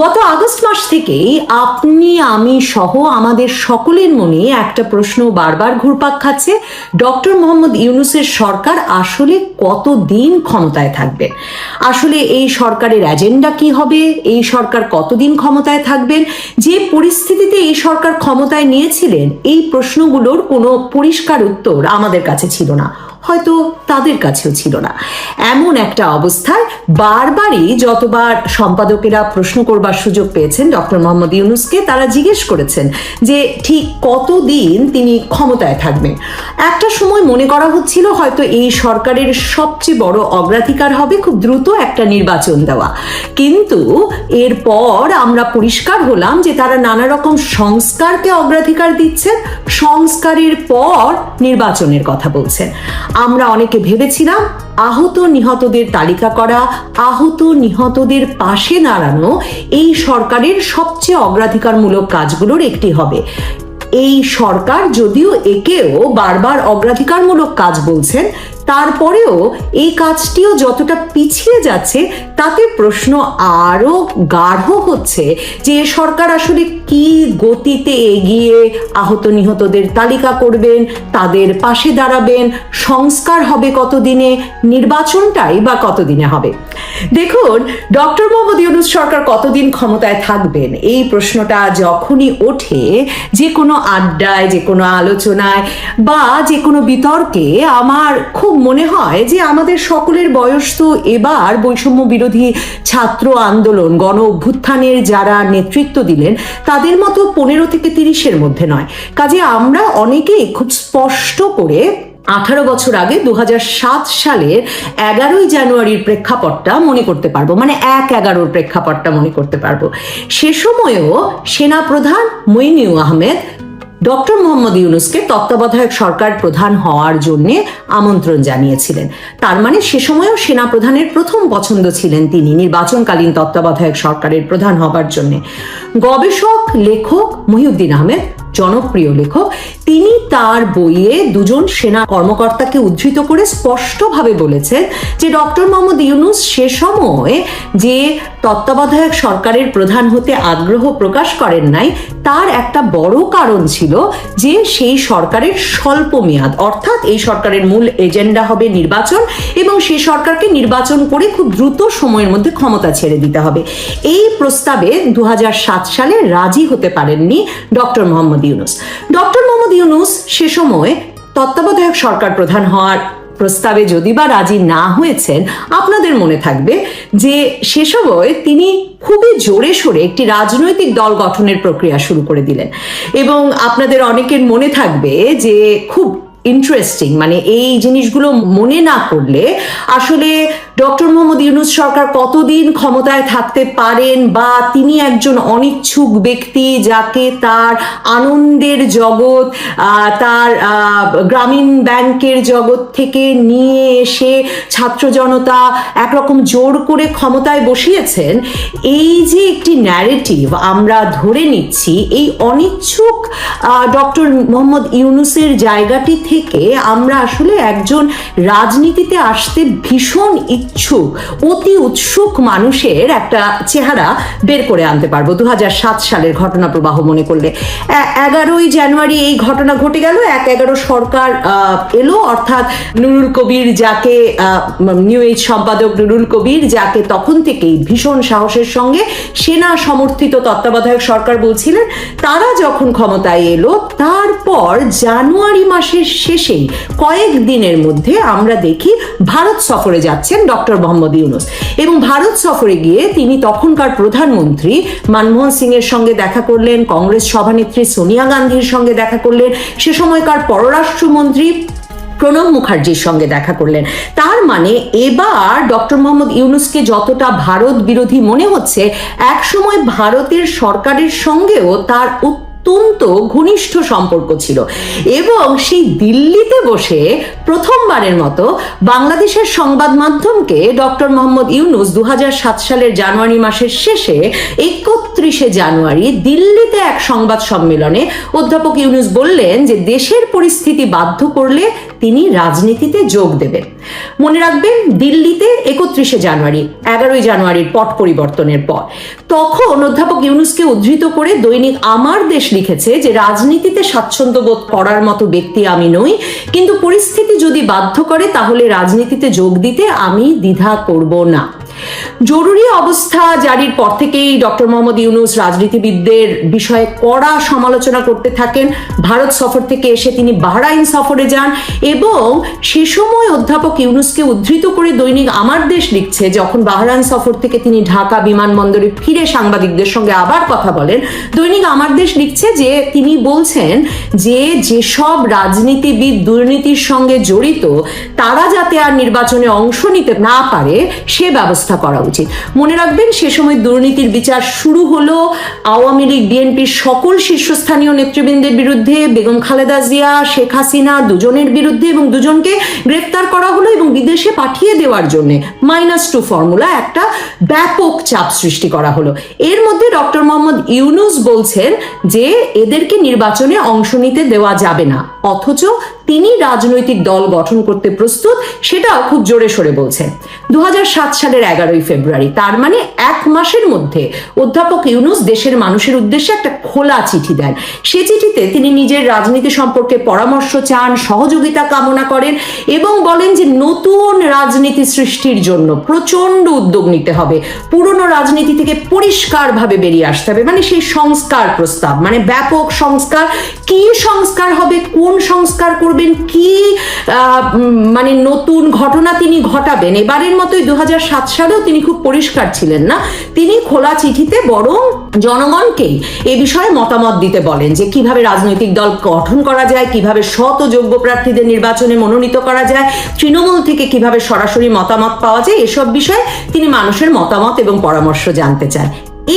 গত আগস্ট মাস থেকেই আপনি, আমি সহ আমাদের সকলের মনে একটা প্রশ্ন বারবার ঘুরপাক খাচ্ছে। ডক্টর মোহাম্মদ ইউনুসের সরকার আসলে কত দিন ক্ষমতায় থাকবেন আসলে এই সরকারের এজেন্ডা কি হবে? এই সরকার কতদিন ক্ষমতায় থাকবেন? যে পরিস্থিতিতে এই সরকার ক্ষমতায় নিয়েছিলেন, এই প্রশ্নগুলোর কোনো পরিষ্কার উত্তর আমাদের কাছে ছিল না। হয়তো তাদের কাছেও ছিল না। এমন একটা অবস্থায় বারবারই যতবার সম্পাদকেরা প্রশ্ন করবার সুযোগ পেয়েছেন ডক্টর মোহাম্মদ ইউনুসকে, তারা জিজ্ঞেস করেছেন যে ঠিক কতদিন তিনি ক্ষমতায় থাকবেন। একটা সময় মনে করা হচ্ছিল হয়তো এই সরকারের সবচেয়ে বড় অগ্রাধিকার হবে খুব দ্রুত একটা নির্বাচন দেওয়া। কিন্তু এরপর আমরা পরিষ্কার হলাম যে তারা নানা রকম সংস্কারকে অগ্রাধিকার দিচ্ছেন, সংস্কারের পর নির্বাচনের কথা বলছেন। আমরা অনেকে ভেবেছিলাম আহত নিহতদের তালিকা করা, আহত নিহতদের পাশে দাঁড়ানো এই সরকারের সবচেয়ে অগ্রাধিকারমূলক কাজগুলোর একটি হবে। এই সরকার যদিও একেও বারবার অগ্রাধিকারমূলক কাজ বলছেন, তারপরেও এই কাজটিও যতটা পিছিয়ে যাচ্ছে, তাতে প্রশ্ন আরও গাঢ় হচ্ছে যে সরকার আসলে কি গতিতে এগিয়ে আহত নিহতদের তালিকা করবেন, তাদের পাশে দাঁড়াবেন, সংস্কার হবে কতদিনে, নির্বাচনটাই বা কতদিনে হবে? দেখুন, ডক্টর মোহাম্মদ ইউনুস সরকার কতদিন ক্ষমতায় থাকবেন? এই প্রশ্নটা যখনই ওঠে যে কোনো আড্ডায় যে কোনো আলোচনায় বা যে কোনো বিতর্কে আমার খুব মনে হয় যে আমাদের সকলের বয়স তো এবার বৈষম্য বিরোধী ছাত্র আন্দোলন, গণ অভ্যুত্থানের যারা নেতৃত্ব দিলেন, তাদের মতো পনেরো থেকে তিরিশের মধ্যে নয়। কাজে আমরা অনেকেই খুব স্পষ্ট করে আঠারো বছর আগে দু হাজার সাত সালের এগারোই জানুয়ারির প্রেক্ষাপটটা মনে করতে পারব। মানে এক এগারোর প্রেক্ষাপটটা মনে করতে পারব। সে সময়েও সেনাপ্রধান মইনিউ আহমেদ ডক্টর মোহাম্মদ ইউনুসকে তত্ত্বাবধায়ক সরকার প্রধান হওয়ার জন্য আমন্ত্রণ জানিয়েছিলেন। তার মানে সে সময়ও সেনা প্রধানের প্রথম পছন্দ ছিলেন তিনি, নির্বাচনকালীন তত্ত্বাবধায়ক সরকারের প্রধান হবার জন্য। গবেষক, লেখক মহিউদ্দিন আহমেদ জনপ্রিয় লেখক, তিনি তার বইয়ে দুজন সেনা কর্মকর্তাকে উদ্ধৃত করে স্পষ্টভাবে বলেছেন যে ডক্টর মোহাম্মদ ইউনুস সে সময় যে তত্ত্বাবধায়ক সরকারের প্রধান হতে আগ্রহ প্রকাশ করেন নাই, তার একটা বড় কারণ ছিল যে সেই সরকারের স্বল্প মেয়াদ, অর্থাৎ এই সরকারের মূল এজেন্ডা হবে নির্বাচন এবং সেই সরকারকে নির্বাচন করে খুব দ্রুত সময়ের মধ্যে ক্ষমতা ছেড়ে দিতে হবে। এই প্রস্তাবে দু হাজার সাত সালে রাজি হতে পারেননি ডক্টর মোহাম্মদ ইউনুস। ডক্টর মোহাম্মদ ইউনুস সে সময় তত্ত্বাবধায়ক সরকার প্রধান হওয়ার প্রস্তাবে যদি বা রাজি না হয়েছেন, আপনাদের মনে থাকবে যে সে সময় তিনি খুবই জোরে সোরে একটি রাজনৈতিক দল গঠনের প্রক্রিয়া শুরু করে দিলেন। এবং আপনাদের অনেকের মনে থাকবে যে খুব ইন্টারেস্টিং মানে এই জিনিসগুলো মনে না করলে আসলে ডক্টর মোহাম্মদ ইউনুস সরকার কতদিন ক্ষমতায় থাকতে পারেন বা তিনি একজন অনিচ্ছুক ব্যক্তি যাকে তার আনন্দের জগৎ তার গ্রামীণ ব্যাংকের জগৎ থেকে নিয়ে এসে ছাত্র জনতা একরকম জোর করে ক্ষমতায় বসিয়েছেন, এই যে একটি ন্যারেটিভ আমরা ধরে নিচ্ছি, এই অনিচ্ছুক ডক্টর মোহাম্মদ ইউনুসের জায়গাটি থেকে আমরা আসলে একজন রাজনীতিতে আসতে ভীষণ ইচ্ছুক, অতি উৎসুক মানুষের একটা চেহারা বের করে আনতে পারব। দু সালের ঘটনা প্রবাহ মনে করলে। এগারোই জানুয়ারি এই ঘটনা ঘটে গেল, এক এগারো সরকার এলো। অর্থাৎ নুরুল কবির যাকে নিউ এজ সম্পাদক নুরুল কবির যাকে তখন থেকেই ভীষণ সাহসের সঙ্গে সেনা সমর্থিত তত্ত্বাবধায়ক সরকার বলছিলেন, তারা যখন ক্ষমতায় এলো, তারপর জানুয়ারি মাসের শেষেই কয়েক দিনের মধ্যে আমরা দেখি ভারত সফরে যাচ্ছেন ডক্টর মোহাম্মদ ইউনুস। এবং ভারত সফরে গিয়ে তিনি তখনকার প্রধানমন্ত্রী মনমোহন সিং এর সঙ্গে দেখা করলেন, কংগ্রেস সভানেত্রী সোনিয়া গান্ধীর সঙ্গে দেখা করলেন, সে সময়কার পররাষ্ট্রমন্ত্রী প্রণব মুখার্জির সঙ্গে দেখা করলেন। তার মানে এবার ডক্টর মোহাম্মদ ইউনুসকে যতটা ভারত বিরোধী মনে হচ্ছে, একসময় ভারতের সরকারের সঙ্গেও তার অত্যন্ত ঘনিষ্ঠ সম্পর্ক ছিল। এবং সেই দিল্লিতে বসে প্রথমবারের মতো বাংলাদেশের সংবাদ মাধ্যমকে ডক্টর মোহাম্মদ ইউনুস দু সালের জানুয়ারি মাসের শেষে একত্রিশে জানুয়ারি দিল্লিতে এক সংবাদ সম্মেলনে অধ্যাপক ইউনুস বললেন যে দেশের পরিস্থিতি বাধ্য করলে তিনি রাজনীতিতে যোগ দেবেন। মনে রাখবেন, দিল্লিতে একত্রিশে জানুয়ারি, এগারোই জানুয়ারির পট পরিবর্তনের পর। তখন অধ্যাপক ইউনুসকে উদ্ধৃত করে দৈনিক আমার দেশ লিখেছে যে, রাজনীতিতে স্বাচ্ছন্দ্য বোধ করার মতো ব্যক্তি আমি নই, কিন্তু পরিস্থিতি যদি বাধ্য করে, তাহলে রাজনীতিতে যোগ দিতে আমি দ্বিধা করব না। জরুরি অবস্থা জারির পর থেকেই ডক্টর মোহাম্মদ ইউনুস রাজনীতিবিদদের বিষয়ে কড়া সমালোচনা করতে থাকেন। ভারত সফর থেকে এসে তিনি বাহরাইন সফরে যান এবং সে সময় অধ্যাপক ইউনুসকে উদ্ধৃত করে দৈনিক আমার দেশ লিখছে, যখন বাহরাইন সফর থেকে তিনি ঢাকা বিমানবন্দরে ফিরে সাংবাদিকদের সঙ্গে আবার কথা বলেন। দৈনিক আমার দেশ লিখছে যে তিনি বলছেন যে যেসব রাজনীতিবিদ দুর্নীতির সঙ্গে জড়িত, তারা যাতে আর নির্বাচনে অংশ নিতে না পারে, সে ব্যবস্থা করা উচিত। মনে রাখবেন, সে সময় দুর্নীতির বিচার শুরু হলো আওয়ামী লীগ, বিএনপির সকল শীর্ষস্থানীয় নেতৃবৃন্দের বিরুদ্ধে, বেগম খালেদা জিয়া, শেখ হাসিনা দুজনের বিরুদ্ধে এবং দুজনকে গ্রেফতার করা হলো এবং বিদেশে পাঠিয়ে দেওয়ার জন্য মাইনাস টু ফর্মুলা একটা ব্যাপক চাপ সৃষ্টি করা হলো। এর মধ্যে ডক্টর মোহাম্মদ ইউনুস বলছেন যে, এদেরকে নির্বাচনে অংশ নিতে দেওয়া যাবে না। অথচ তিনি রাজনৈতিক দল গঠন করতে প্রস্তুত, সেটাও খুব জোরে সোরে বলছেন দু সালের এগারোই ফেব্রুয়ারি, তার মানে এক মাসের মধ্যে অধ্যাপক ইউনুস দেশের মানুষের উদ্দেশ্যে একটা খোলা চিঠি দেন। সে চিঠিতে তিনি নিজের রাজনীতি সম্পর্কে পরামর্শ চান, সহযোগিতা কামনা করেন এবং বলেন যে নতুন রাজনীতি সৃষ্টির জন্য প্রচণ্ড উদ্যোগ নিতে হবে। পুরনো রাজনীতি থেকে পরিষ্কারভাবে বেরিয়ে আসতে হবে। মানে সেই সংস্কার প্রস্তাব মানে ব্যাপক সংস্কার, কি সংস্কার হবে, কোন সংস্কার করবেন কি মানে নতুন ঘটনা তিনি ঘটাবেন। এবারের মতোই দু সালেও তিনি খুব পরিষ্কার ছিলেন না। তিনি খোলা চিঠিতে বরং জনগণকেই এ বিষয়ে মতামত দিতে বলেন যে কীভাবে রাজনৈতিক দল গঠন করা যায়, কীভাবে শত যোগ্য প্রার্থীদের নির্বাচনে মনোনীত করা যায়, তৃণমূল থেকে কীভাবে সরাসরি মতামত পাওয়া যায়, এসব বিষয়ে তিনি মানুষের মতামত এবং পরামর্শ জানতে চান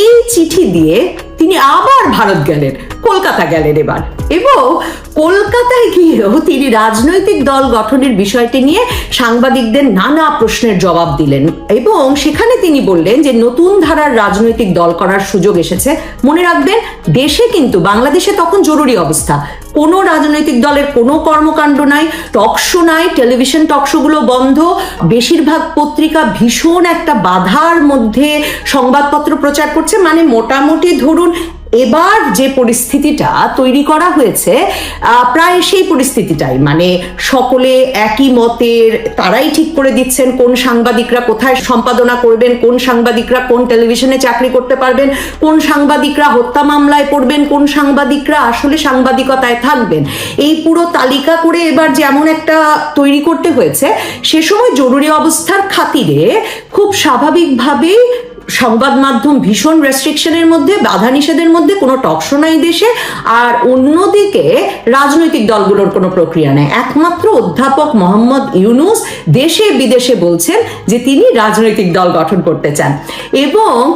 এই চিঠি দিয়ে তিনি আবার ভারত গেলেন। কলকাতা গেলেন এবার। এবং কলকাতায় গিয়েও তিনি রাজনৈতিক দল গঠনের বিষয়টি নিয়ে সাংবাদিকদের নানা প্রশ্নের জবাব দিলেন। এবং সেখানে তিনি বললেন যে, নতুন ধারার রাজনৈতিক দল করার সুযোগ এসেছে। মনে রাখবেন, দেশে কিন্তু বাংলাদেশে তখন জরুরি অবস্থা। কোনো রাজনৈতিক দলের কোনো কর্মকাণ্ড নাই টকশো নাই, টেলিভিশন টকশোগুলো বন্ধ। বেশিরভাগ পত্রিকা ভীষণ একটা বাধার মধ্যে সংবাদপত্র প্রচার করছে। মানে মোটামুটি ধরুন এবার যে পরিস্থিতিটা তৈরি করা হয়েছে প্রায় সেই পরিস্থিতিটাই। মানে সকলে একই মতের, তারাই ঠিক করে দিচ্ছেন কোন সাংবাদিকরা কোথায় সম্পাদনা করবেন, কোন সাংবাদিকরা কোন টেলিভিশনে চাকরি করতে পারবেন, কোন সাংবাদিকরা হত্যা মামলায় পড়বেন, কোন সাংবাদিকরা আসলে সাংবাদিকতায় থাকবেন। এই পুরো তালিকা করে এবার যেমন একটা তৈরি করতে হয়েছে, সে সময় জরুরি অবস্থার খাতিরে খুব স্বাভাবিকভাবেই সংবাদ মাধ্যম ভীষণ রেস্ট্রিকশনের মধ্যে বাধা নিষেধের মধ্যে, কোনো টকশো নাই দেশে, আর অন্যদিকে রাজনৈতিক দলগুলোর কোনো প্রক্রিয়া নেই। একমাত্র অধ্যাপক মোহাম্মদ ইউনুস দেশে বিদেশে বলছেন যে তিনি রাজনৈতিক দল গঠন করতে চান। এবং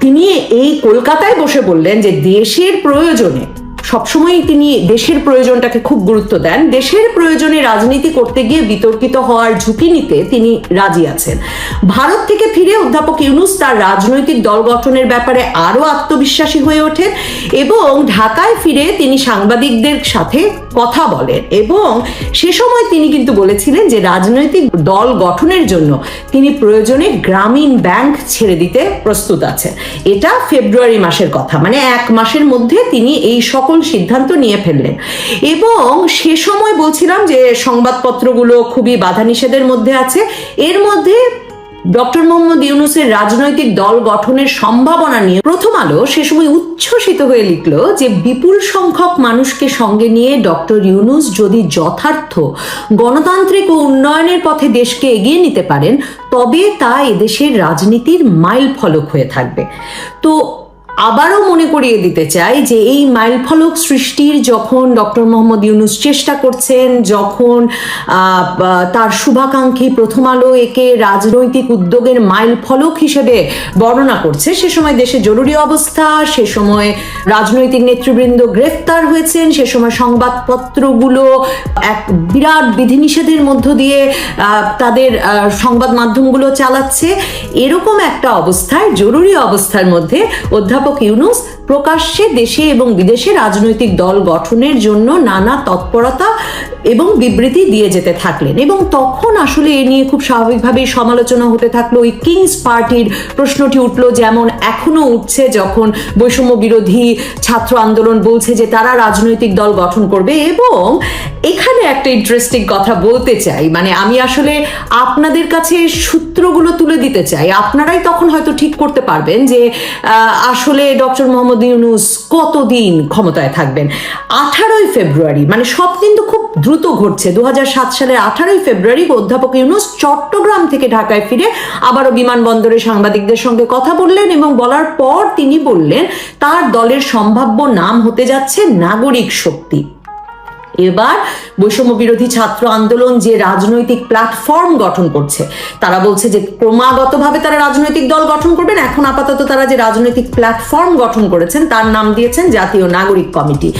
তিনি এই কলকাতায় বসে বললেন যে দেশের প্রয়োজনে সবসময় তিনি দেশের প্রয়োজনটাকে খুব গুরুত্ব দেন। দেশের প্রয়োজনে রাজনীতি করতে গিয়ে বিতর্কিত হওয়ার ঝুঁকি নিতে তিনি রাজি আছেন। ভারত থেকে ফিরে অধ্যাপক ইউনুস তার রাজনৈতিক দল গঠনের ব্যাপারে আরও আত্মবিশ্বাসী হয়ে ওঠেন এবং ঢাকায় ফিরে তিনি সাংবাদিকদের সাথে কথা বলেন এবং সে সময় তিনি কিন্তু বলেছিলেন যে রাজনৈতিক দল গঠনের জন্য তিনি প্রয়োজনে গ্রামীণ ব্যাংক ছেড়ে দিতে প্রস্তুত আছেন। এটা ফেব্রুয়ারি মাসের কথা। মানে এক মাসের মধ্যে তিনি এই সকল সিদ্ধান্ত নিয়ে ফেললেন। এবং সে সময় বলছিলাম যে সংবাদপত্রগুলো খুবই বাধা নিষেধের মধ্যে আছে। এর মধ্যে ডক্টর মোহাম্মদ ইউনুসের রাজনৈতিক দল গঠনের সম্ভাবনা নিয়ে প্রথম আলো সে সময় উচ্ছ্বসিত হয়ে লিখল যে বিপুল সংখ্যক মানুষকে সঙ্গে নিয়ে ডক্টর ইউনুস যদি যথার্থ গণতান্ত্রিক ও উন্নয়নের পথে দেশকে এগিয়ে নিতে পারেন, তবে তা এদেশের রাজনীতির মাইল ফলক হয়ে থাকবে। তো আবারও মনে করিয়ে দিতে চাই যে এই মাইলফলক সৃষ্টির যখন ডক্টর মোহাম্মদ ইউনুস চেষ্টা করছেন, যখন তার শুভাকাঙ্ক্ষী প্রথম আলো একে রাজনৈতিক উদ্যোগের মাইলফলক হিসেবে বর্ণনা করছে। সে সময় দেশে জরুরি অবস্থা, সে সময় রাজনৈতিক নেতৃবৃন্দ গ্রেফতার হয়েছেন, সে সময় সংবাদপত্রগুলো এক বিরাট বিধিনিষেধের মধ্য দিয়ে তাদের সংবাদ মাধ্যমগুলো চালাচ্ছে। এরকম একটা অবস্থায়, জরুরি অবস্থার মধ্যে অধ্যাপক অধ্যাপক ইউনুস প্রকাশ্যে দেশে এবং বিদেশে রাজনৈতিক দল গঠনের জন্য নানা তৎপরতা এবং বিবৃতি দিয়ে যেতে থাকলেন। এবং তখন আসলে এ নিয়ে খুব স্বাভাবিকভাবেই সমালোচনা হতে থাকল। ওই কিংস পার্টির প্রশ্নটি উঠল যেমন এখনও উঠছে যখন বৈষম্য বিরোধী ছাত্র আন্দোলন বলছে যে তারা রাজনৈতিক দল গঠন করবে। এবং এখানে একটা ইন্টারেস্টিং কথা বলতে চাই। মানে আমি আসলে আপনাদের কাছে সূত্রগুলো তুলে দিতে চাই। আপনারাই তখন হয়তো ঠিক করতে পারবেন যে আসলে ডক্টর মোহাম্মদ ইউনুস কতদিন ক্ষমতায় থাকবেন? আঠারোই ফেব্রুয়ারি মানে সব কিন্তু খুব দ্রুত ঘটছে। দু সালের আঠারোই ফেব্রুয়ারি অধ্যাপক ইউনুস চট্টগ্রাম থেকে ঢাকায় ফিরে আবারও বিমানবন্দরে সাংবাদিকদের সঙ্গে কথা বললেন এবং বলার পর তিনি বললেন, তার দলের সম্ভাব্য নাম হতে যাচ্ছে নাগরিক শক্তি। এবার বৈষম্য বিরোধী ছাত্র আন্দোলন যে রাজনৈতিক প্ল্যাটফর্ম গঠন করছে, তারা বলছে যে ক্রমাগতভাবে তারা রাজনৈতিক দল গঠন করবেন, এখন আপাতত তারা যে রাজনৈতিক প্ল্যাটফর্ম গঠন করেছেন, তার নাম দিয়েছেন জাতীয় নাগরিক কমিটি।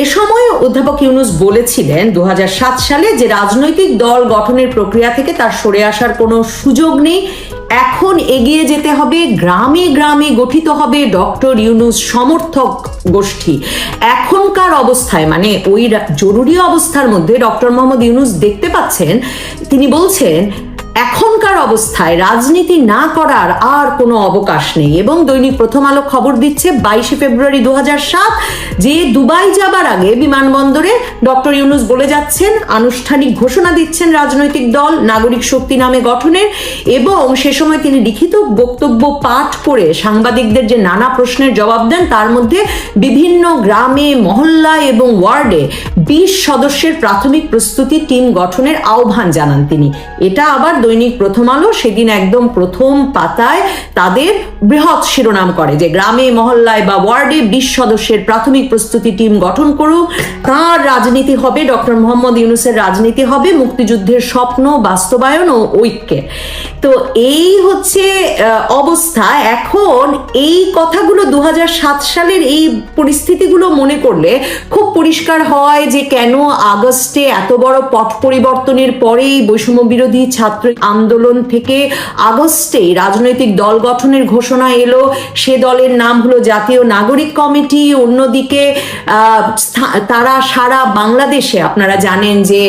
এ সময় অধ্যাপক ইউনুস বলেছিলেন দু হাজার সাত সালে যে রাজনৈতিক দল গঠনের প্রক্রিয়া থেকে তার সরে আসার কোনো সুযোগ নেই এখন এগিয়ে যেতে হবে, গ্রামে গ্রামে গঠিত হবে ডক্টর ইউনুস সমর্থক গোষ্ঠী। এখনকার অবস্থায় মানে ওই জরুরি অবস্থার মধ্যে ডক্টর মোহাম্মদ ইউনুস দেখতে পাচ্ছেন, তিনি বলছেন এখনকার অবস্থায় রাজনীতি না করার আর কোনো অবকাশ নেই। এবং দৈনিক প্রথম আলো খবর দিচ্ছে বাইশে ফেব্রুয়ারি দু সাত, যে দুবাই যাবার আগে বিমানবন্দরে ডক্টর ইউনুস বলে যাচ্ছেন, আনুষ্ঠানিক ঘোষণা দিচ্ছেন রাজনৈতিক দল, নাগরিক শক্তি নামে গঠনের, এবং সে সময় তিনি লিখিত বক্তব্য পাঠ করে সাংবাদিকদের যে নানা প্রশ্নের জবাব দেন, তার মধ্যে বিভিন্ন গ্রামে, মহল্লা এবং ওয়ার্ডে বিশ সদস্যের প্রাথমিক প্রস্তুতি টিম গঠনের আহ্বান জানান তিনি। এটা আবার দৈনিক প্রথম আলো সেদিন একদম প্রথম পাতায় তাদের বৃহৎ শিরোনাম করে যে গ্রামে, মহল্লায় বা ওয়ার্ডে বিশ সদস্যের প্রাথমিক প্রস্তুতি টিম গঠন করুক। তার রাজনীতি হবে, ডক্টর মোহাম্মদ ইউনুসের রাজনীতি হবে, মুক্তিযুদ্ধের স্বপ্ন, বাস্তবায়ন ও ঐক্যের। তো এই হচ্ছে অবস্থা। এখন এই কথাগুলো দু হাজার সাত সালের এই পরিস্থিতিগুলো মনে করলে খুব পরিষ্কার হয় যে কেন আগস্টে এত বড় পট পরিবর্তনের পরেই বৈষম্য বিরোধী ছাত্র আন্দোলন থেকে আগস্টে রাজনৈতিক দল গঠনের ঘোষণা এলো। সে দলের নাম হলো জাতীয় নাগরিক কমিটি। অন্যদিকে তারা সারা বাংলাদেশে আপনারা জানেন যে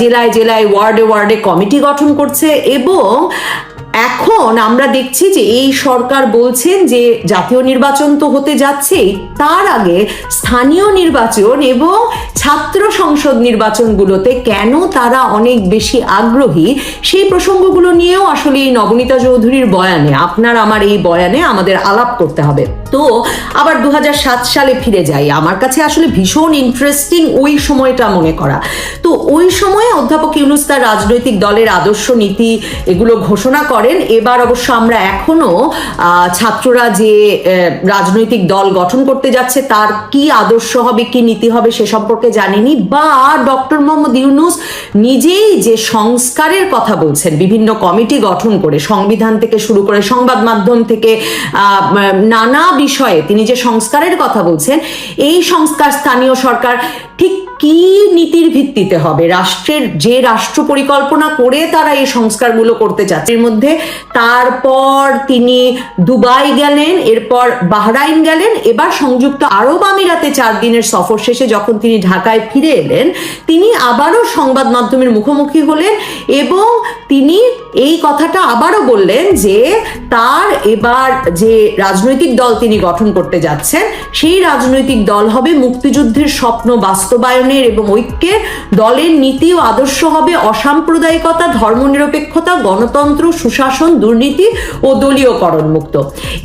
জেলায় জেলায়, ওয়ার্ডে ওয়ার্ডে কমিটি গঠন করছে এবং এখন আমরা দেখছি যে এই সরকার বলছেন যে জাতীয় নির্বাচন তো হতে যাচ্ছেই, তার আগে স্থানীয় নির্বাচন এবং ছাত্র সংসদ নির্বাচনগুলোতে কেন তারা অনেক বেশি আগ্রহী, সেই প্রসঙ্গগুলো নিয়েও আসলে এই নবনীতা চৌধুরীর বয়ানে, আপনার আমার এই বয়ানে আমাদের আলাপ করতে হবে। তো আবার দু হাজার সাত সালে ফিরে যাই। আমার কাছে আসলে ভীষণ ইন্টারেস্টিং ওই সময়টা মনে করা। তো ওই সময়ে অধ্যাপক ইউনুস তার রাজনৈতিক দলের আদর্শ নীতি এগুলো ঘোষণা করেন। এবার অবশ্য আমরা এখনও ছাত্ররা যে রাজনৈতিক দল গঠন করতে যাচ্ছে তার কি আদর্শ হবে, কি নীতি হবে সে সম্পর্কে জানিনি। বা ডক্টর মোহাম্মদ ইউনুস নিজেই যে সংস্কারের কথা বলছেন, বিভিন্ন কমিটি গঠন করে, সংবিধান থেকে শুরু করে, সংবাদ মাধ্যম থেকে নানা বিষয়ে তিনি যে সংস্কারের কথা বলছেন এই সংস্কার স্থানীয় সরকার ঠিক কি নীতির ভিত্তিতে হবে? রাষ্ট্রের যে রাষ্ট্র পরিকল্পনা করে তারা এই সংস্কারগুলো করতে চাচ্ছে, এর মধ্যে তারপর তিনি দুবাই গেলেন, এরপর বাহরাইন গেলেন, এবার সংযুক্ত আরব আমিরাতে চার দিনের সফর শেষে যখন তিনি ঢাকায় ফিরে এলেন, তিনি আবারও সংবাদ মাধ্যমের মুখোমুখি হলেন এবং তিনি এই কথাটা আবারও বললেন যে তার এবার যে রাজনৈতিক দল তিনি গঠন করতে যাচ্ছেন, সেই রাজনৈতিক দল হবে মুক্তিযুদ্ধের স্বপ্ন বাস্তবায়নের এবং ঐক্যের দলের নীতি ও আদর্শ হবে অসাম্প্রদায়িকতা, ধর্মনিরপেক্ষতা, গণতন্ত্র, সুশাসন, দুর্নীতি ও দলীয়করণ মুক্ত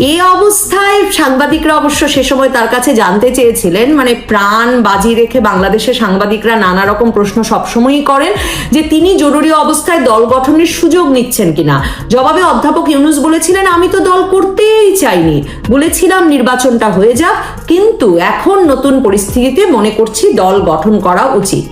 এই অবস্থায় সাংবাদিকরা অবশ্য সে সময় তার কাছে জানতে চেয়েছিলেন মানে প্রাণ বাজি রেখে বাংলাদেশের সাংবাদিকরা নানা রকম প্রশ্ন সবসময়ই করেন যে তিনি জরুরি অবস্থায় দল গঠনের সুযোগ নিচ্ছেন কিনা। জবাবে অধ্যাপক ইউনুস বলেছিলেন, আমি তো দল করতেই চাইনি। বলেছিলাম নির্বাচনটা হয়ে যাক, কিন্তু এখন নতুন পরিস্থিতিতে মনে করছি দল গঠন করা উচিত।